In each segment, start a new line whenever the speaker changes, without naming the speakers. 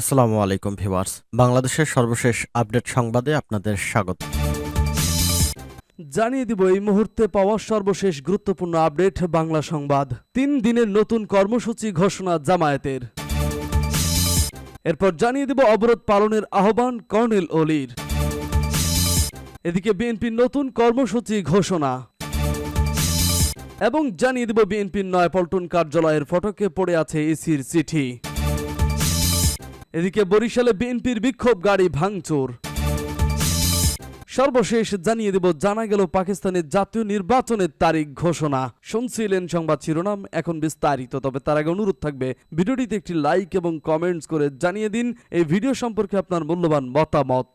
আসসালামু আলাইকুম ভিওয়ার্স বাংলাদেশের সর্বশেষ আপডেট সংবাদে আপনাদের স্বাগত জানিয়ে দিব এই মুহূর্তে পাওয়া সর্বশেষ গুরুত্বপূর্ণ আপডেট বাংলা সংবাদ তিন দিনের নতুন কর্মসূচি ঘোষণা জামায়াতের এরপর জানিয়ে দিব অবরোধ পালনের আহ্বান কর্নেল অলির এদিকে বিএনপির নতুন কর্মসূচি ঘোষণা এবং জানিয়ে দিব বিএনপির নয় পল্টন কার্যালয়ের ফটকে পড়ে আছে ইসির চিঠি এদিকে বরিশালে বিএনপির বিক্ষোভ গাড়ি ভাঙচুর সর্বশেষ জানিয়ে দেব জানা গেল পাকিস্তানের জাতীয় নির্বাচনের তারিখ ঘোষণা শুনছিলেন সংবাদ শিরোনাম এখন বিস্তারিত তবে তার আগে অনুরোধ থাকবে ভিডিওটিতে একটি লাইক এবং কমেন্টস করে জানিয়ে দিন এই ভিডিও সম্পর্কে আপনার মূল্যবান মতামত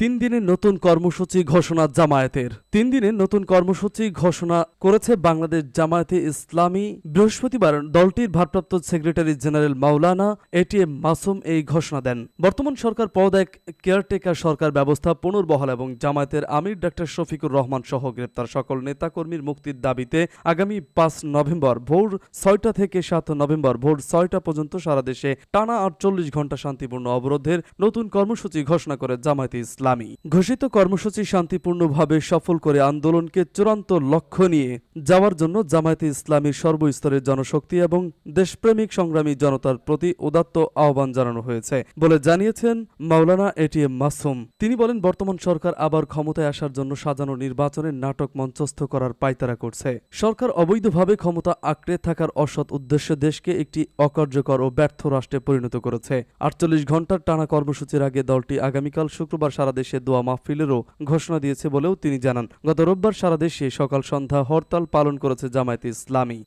তিন দিনের নতুন কর্মসূচি ঘোষণা জামায়াতের তিন দিনের নতুন কর্মসূচি ঘোষণা করেছে বাংলাদেশ জামায়াতে ইসলামী বৃহস্পতিবার দলটির ভারপ্রাপ্ত সেক্রেটারি জেনারেল মাওলানা এটিএম মাসুম এই ঘোষণা দেন বর্তমান সরকার পদ এক কেয়ারটেকার সরকার ব্যবস্থা পুনর্বহাল এবং জামায়াতের আমির ডাক্তার শফিকুর রহমান সহ গ্রেপ্তার সকল নেতাকর্মীর মুক্তির দাবিতে আগামী পাঁচ নভেম্বর ভোর ছয়টা থেকে সাত নভেম্বর ভোর ছয়টা পর্যন্ত সারা দেশে টানা আটচল্লিশ ঘন্টা শান্তিপূর্ণ অবরোধের নতুন কর্মসূচি ঘোষণা করে জামায়াতে ইসলাম ইসলামী ঘোষিত কর্মসূচি শান্তিপূর্ণভাবে সফল করে আন্দোলনকে চূড়ান্ত লক্ষ্য নিয়ে যাওয়ার জন্য জামায়াতে ইসলামীর সর্বস্তরের জনশক্তি এবং দেশপ্রেমিক সংগ্রামী জনতার প্রতি উদাত্ত আহ্বান জানানো হয়েছে বলে জানিয়েছেন মাওলানা এটিএম মাসুম তিনি বলেন বর্তমান সরকার আবার ক্ষমতায় আসার জন্য সাজানো নির্বাচনের নাটক মঞ্চস্থ করার পায়তারা করছে সরকার অবৈধভাবে ক্ষমতা আঁকড়ে থাকার অসৎ উদ্দেশ্যে দেশকে একটি অকার্যকর ও ব্যর্থ রাষ্ট্রে পরিণত করেছে আটচল্লিশ ঘন্টার টানা কর্মসূচির আগে দলটি আগামীকাল শুক্রবার সারা বাংলাদেশে দোয়া মাহফিলেরও ঘোষণা দিয়েছে বলেও তিনি জানান গত রোববার সারা দেশে সকাল সন্ধ্যা হরতাল পালন করেছে জামায়াতে ইসলামী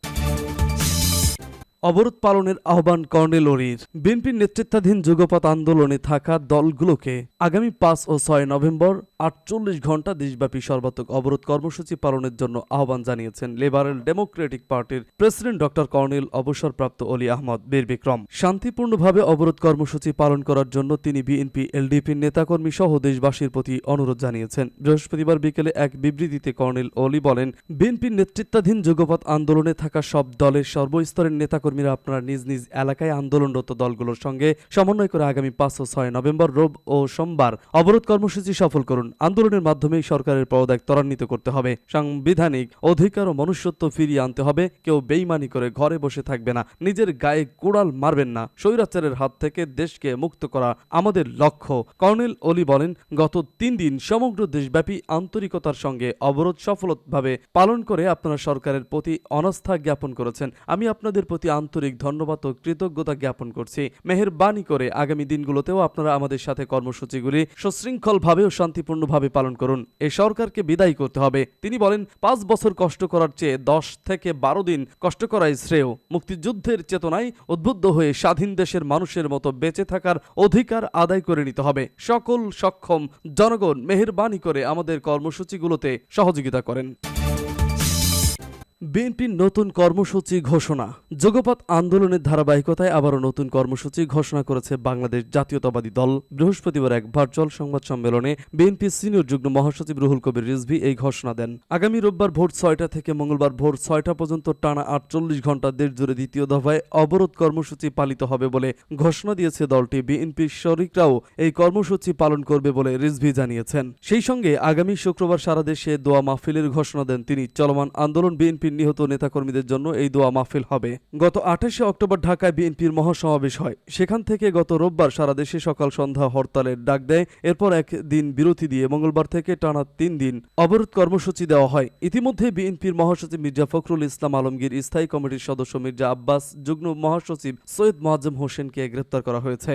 অবরোধ পালনের আহ্বান কর্নেল ওরির বিএনপির নেতৃত্বাধীন যুগপথ আন্দোলনে থাকা দলগুলোকে আগামী পাঁচ ও ছয় নভেম্বর আটচল্লিশ ঘন্টা দেশব্যাপী সর্বাত্মক অবরোধ কর্মসূচি পালনের জন্য আহ্বান জানিয়েছেন লিবারেল ডেমোক্রেটিক পার্টির প্রেসিডেন্ট ডক্টর কর্নেল অবসরপ্রাপ্ত অলি আহমদ বীর বিক্রম শান্তিপূর্ণভাবে অবরোধ কর্মসূচি পালন করার জন্য তিনি বিএনপি এলডিপির নেতাকর্মী সহ দেশবাসীর প্রতি অনুরোধ জানিয়েছেন বৃহস্পতিবার বিকেলে এক বিবৃতিতে কর্নেল অলি বলেন বিএনপির নেতৃত্বাধীন যুগপথ আন্দোলনে থাকা সব দলের সর্বস্তরের নেতাকর্মী নেতাকর্মীরা আপনারা নিজ নিজ এলাকায় আন্দোলনরত দলগুলোর সঙ্গে সমন্বয় করে আগামী পাঁচ ও ছয় নভেম্বর রোব ও সোমবার অবরোধ কর্মসূচি সফল করুন আন্দোলনের মাধ্যমে সরকারের পদত্যাগ ত্বরান্বিত করতে হবে সাংবিধানিক অধিকার ও মনুষ্যত্ব ফিরিয়ে আনতে হবে কেউ বেইমানি করে ঘরে বসে থাকবে না নিজের গায়ে কোড়াল মারবেন না স্বৈরাচারের হাত থেকে দেশকে মুক্ত করা আমাদের লক্ষ্য কর্নেল অলি বলেন গত তিন দিন সমগ্র দেশব্যাপী আন্তরিকতার সঙ্গে অবরোধ সফলভাবে পালন করে আপনারা সরকারের প্রতি অনাস্থা জ্ঞাপন করেছেন আমি আপনাদের প্রতি আন্তরিক ধন্যবাদ ও কৃতজ্ঞতা জ্ঞাপন করছি মেহরবানি করে আগামী দিনগুলোতেও আপনারা আমাদের সাথে কর্মসূচিগুলি সুশৃঙ্খলভাবে ও শান্তিপূর্ণভাবে পালন করুন এ সরকারকে বিদায় করতে হবে তিনি বলেন পাঁচ বছর কষ্ট করার চেয়ে দশ থেকে বারো দিন কষ্ট করাই শ্রেয় মুক্তিযুদ্ধের চেতনায় উদ্বুদ্ধ হয়ে স্বাধীন দেশের মানুষের মতো বেঁচে থাকার অধিকার আদায় করে নিতে হবে সকল সক্ষম জনগণ মেহরবানি করে আমাদের কর্মসূচিগুলোতে সহযোগিতা করেন বিএনপির নতুন কর্মসূচি ঘোষণা যোগপাত আন্দোলনের ধারাবাহিকতায় আবারও নতুন কর্মসূচি ঘোষণা করেছে বাংলাদেশ জাতীয়তাবাদী দল বৃহস্পতিবার এক ভার্চুয়াল সংবাদ সম্মেলনে বিএনপির সিনিয়র যুগ্ম মহাসচিব রুহুল কবির রিজভি এই ঘোষণা দেন আগামী রোববার ভোর ছয়টা থেকে মঙ্গলবার ভোর ছয়টা পর্যন্ত টানা আটচল্লিশ ঘন্টা দেশ জুড়ে দ্বিতীয় দফায় অবরোধ কর্মসূচি পালিত হবে বলে ঘোষণা দিয়েছে দলটি বিএনপির শরিকরাও এই কর্মসূচি পালন করবে বলে রিজভি জানিয়েছেন সেই সঙ্গে আগামী শুক্রবার সারা দেশে দোয়া মাহফিলের ঘোষণা দেন তিনি চলমান আন্দোলন বিএনপি বিএনপির নিহত নেতাকর্মীদের জন্য এই দোয়া মাহফিল হবে গত আঠাশে অক্টোবর ঢাকায় বিএনপির মহাসমাবেশ হয় সেখান থেকে গত রোববার সারা দেশে সকাল সন্ধ্যা হরতালের ডাক দেয় এরপর এক দিন বিরতি দিয়ে মঙ্গলবার থেকে টানা তিন দিন অবরোধ কর্মসূচি দেওয়া হয় ইতিমধ্যে বিএনপির মহাসচিব মির্জা ফখরুল ইসলাম আলমগীর স্থায়ী কমিটির সদস্য মির্জা আব্বাস যুগ্ম মহাসচিব সৈয়দ মোয়াজ্জম হোসেনকে গ্রেপ্তার করা হয়েছে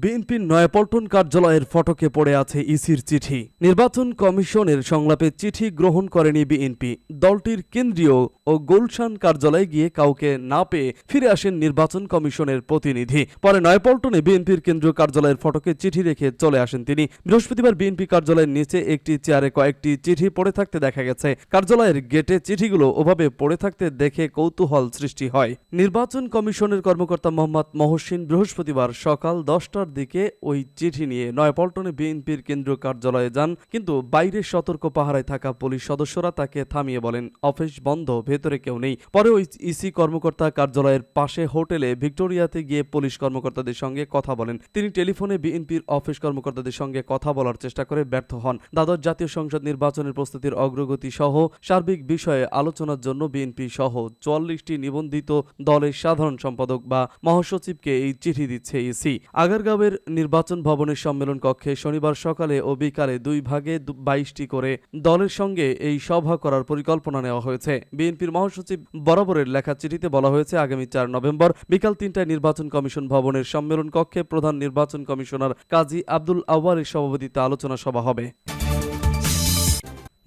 বিএনপির নয়াপল্টন কার্যালয়ের ফটকে পড়ে আছে ইসির চিঠি নির্বাচন কমিশনের সংলাপে চিঠি গ্রহণ করেনি বিএনপি দলটির কেন্দ্রীয় ও গুলশান কার্যালয়ে গিয়ে কাউকে না পেয়ে ফিরে আসেন নির্বাচন কমিশনের প্রতিনিধি পরে নয়াপল্টনে বিএনপির কেন্দ্রীয় কার্যালয়ের ফটকে চিঠি রেখে চলে আসেন তিনি বৃহস্পতিবার বিএনপি কার্যালয়ের নিচে একটি চেয়ারে কয়েকটি চিঠি পড়ে থাকতে দেখা গেছে কার্যালয়ের গেটে চিঠিগুলো ওভাবে পড়ে থাকতে দেখে কৌতূহল সৃষ্টি হয় নির্বাচন কমিশনের কর্মকর্তা মোহাম্মদ মহসিন বৃহস্পতিবার সকাল দশটা দশটার দিকে ওই চিঠি নিয়ে নয়পল্টনে বিএনপির কেন্দ্রীয় কার্যালয়ে যান কিন্তু বাইরে সতর্ক পাহারায় থাকা পুলিশ সদস্যরা তাকে থামিয়ে বলেন অফিস বন্ধ ভেতরে কেউ নেই পরে ওই ইসি কর্মকর্তা কার্যালয়ের পাশে হোটেলে ভিক্টোরিয়াতে গিয়ে পুলিশ কর্মকর্তাদের সঙ্গে কথা বলেন তিনি টেলিফোনে বিএনপির অফিস কর্মকর্তাদের সঙ্গে কথা বলার চেষ্টা করে ব্যর্থ হন দ্বাদশ জাতীয় সংসদ নির্বাচনের প্রস্তুতির অগ্রগতি সহ সার্বিক বিষয়ে আলোচনার জন্য বিএনপি সহ চুয়াল্লিশটি নিবন্ধিত দলের সাধারণ সম্পাদক বা মহাসচিবকে এই চিঠি দিচ্ছে ইসি আগার বোচারগাঁওয়ের নির্বাচন ভবনের সম্মেলন কক্ষে শনিবার সকালে ও বিকালে দুই ভাগে বাইশটি করে দলের সঙ্গে এই সভা করার পরিকল্পনা নেওয়া হয়েছে বিএনপির মহাসচিব বরাবরের লেখা চিঠিতে বলা হয়েছে আগামী চার নভেম্বর বিকাল তিনটায় নির্বাচন কমিশন ভবনের সম্মেলন কক্ষে প্রধান নির্বাচন কমিশনার কাজী আব্দুল আওয়ারের সভাপতিত্বে আলোচনা সভা হবে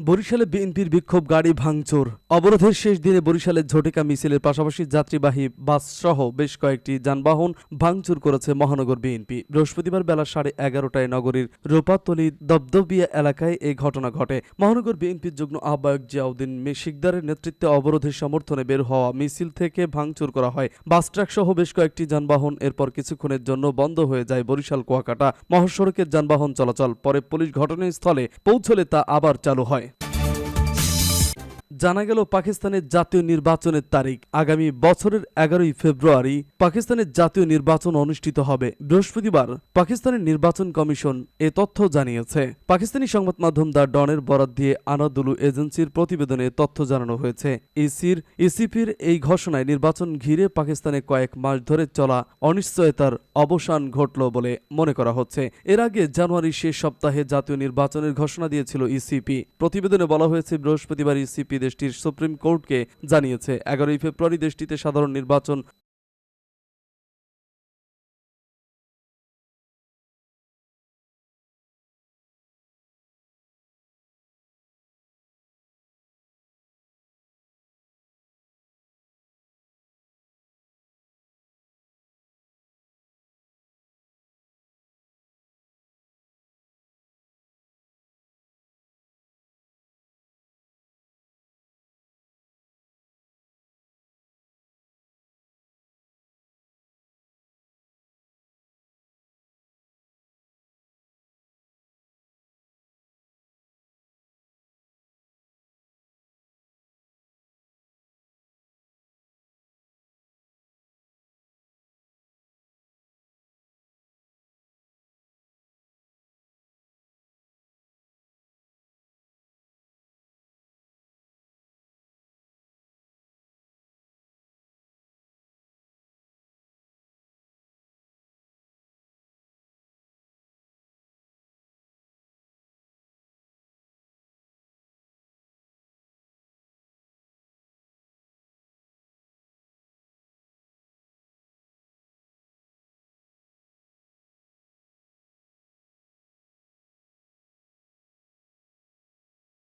বরিশালে বিএনপির বিক্ষোভ গাড়ি ভাঙচুর অবরোধের শেষ দিনে বরিশালে ঝটিকা মিছিলের পাশাপাশি যাত্রীবাহী বাস সহ বেশ কয়েকটি যানবাহন ভাঙচুর করেছে মহানগর বিএনপি বৃহস্পতিবার বেলা সাড়ে এগারোটায় নগরীর রোপাতলি দবদবিয়া এলাকায় এই ঘটনা ঘটে মহানগর বিএনপির যুগ্ম আহ্বায়ক জিয়াউদ্দিন শিকদারের নেতৃত্বে অবরোধের সমর্থনে বের হওয়া মিছিল থেকে ভাঙচুর করা হয় বাস ট্রাক সহ বেশ কয়েকটি যানবাহন এরপর কিছুক্ষণের জন্য বন্ধ হয়ে যায় বরিশাল কুয়াকাটা মহাসড়কের যানবাহন চলাচল পরে পুলিশ ঘটনাস্থলে পৌঁছলে তা আবার চালু হয় জানা গেল পাকিস্তানের জাতীয় নির্বাচনের তারিখ আগামী বছরের এগারোই ফেব্রুয়ারি পাকিস্তানের জাতীয় নির্বাচন অনুষ্ঠিত হবে বৃহস্পতিবার পাকিস্তানের নির্বাচন কমিশন এ তথ্য জানিয়েছে পাকিস্তানি সংবাদ মাধ্যম দ্য ডনের বরাদ দিয়ে আনাদুলু এজেন্সির প্রতিবেদনে তথ্য জানানো হয়েছে ইসির ইসিপির এই ঘোষণায় নির্বাচন ঘিরে পাকিস্তানে কয়েক মাস ধরে চলা অনিশ্চয়তার অবসান ঘটল বলে মনে করা হচ্ছে এর আগে জানুয়ারি শেষ সপ্তাহে জাতীয় নির্বাচনের ঘোষণা দিয়েছিল ইসিপি প্রতিবেদনে বলা হয়েছে বৃহস্পতিবার ইসিপি দেশটির সুপ্রিম কোর্টকে জানিয়েছে এগারোই ফেব্রুয়ারি দেশটিতে সাধারণ নির্বাচন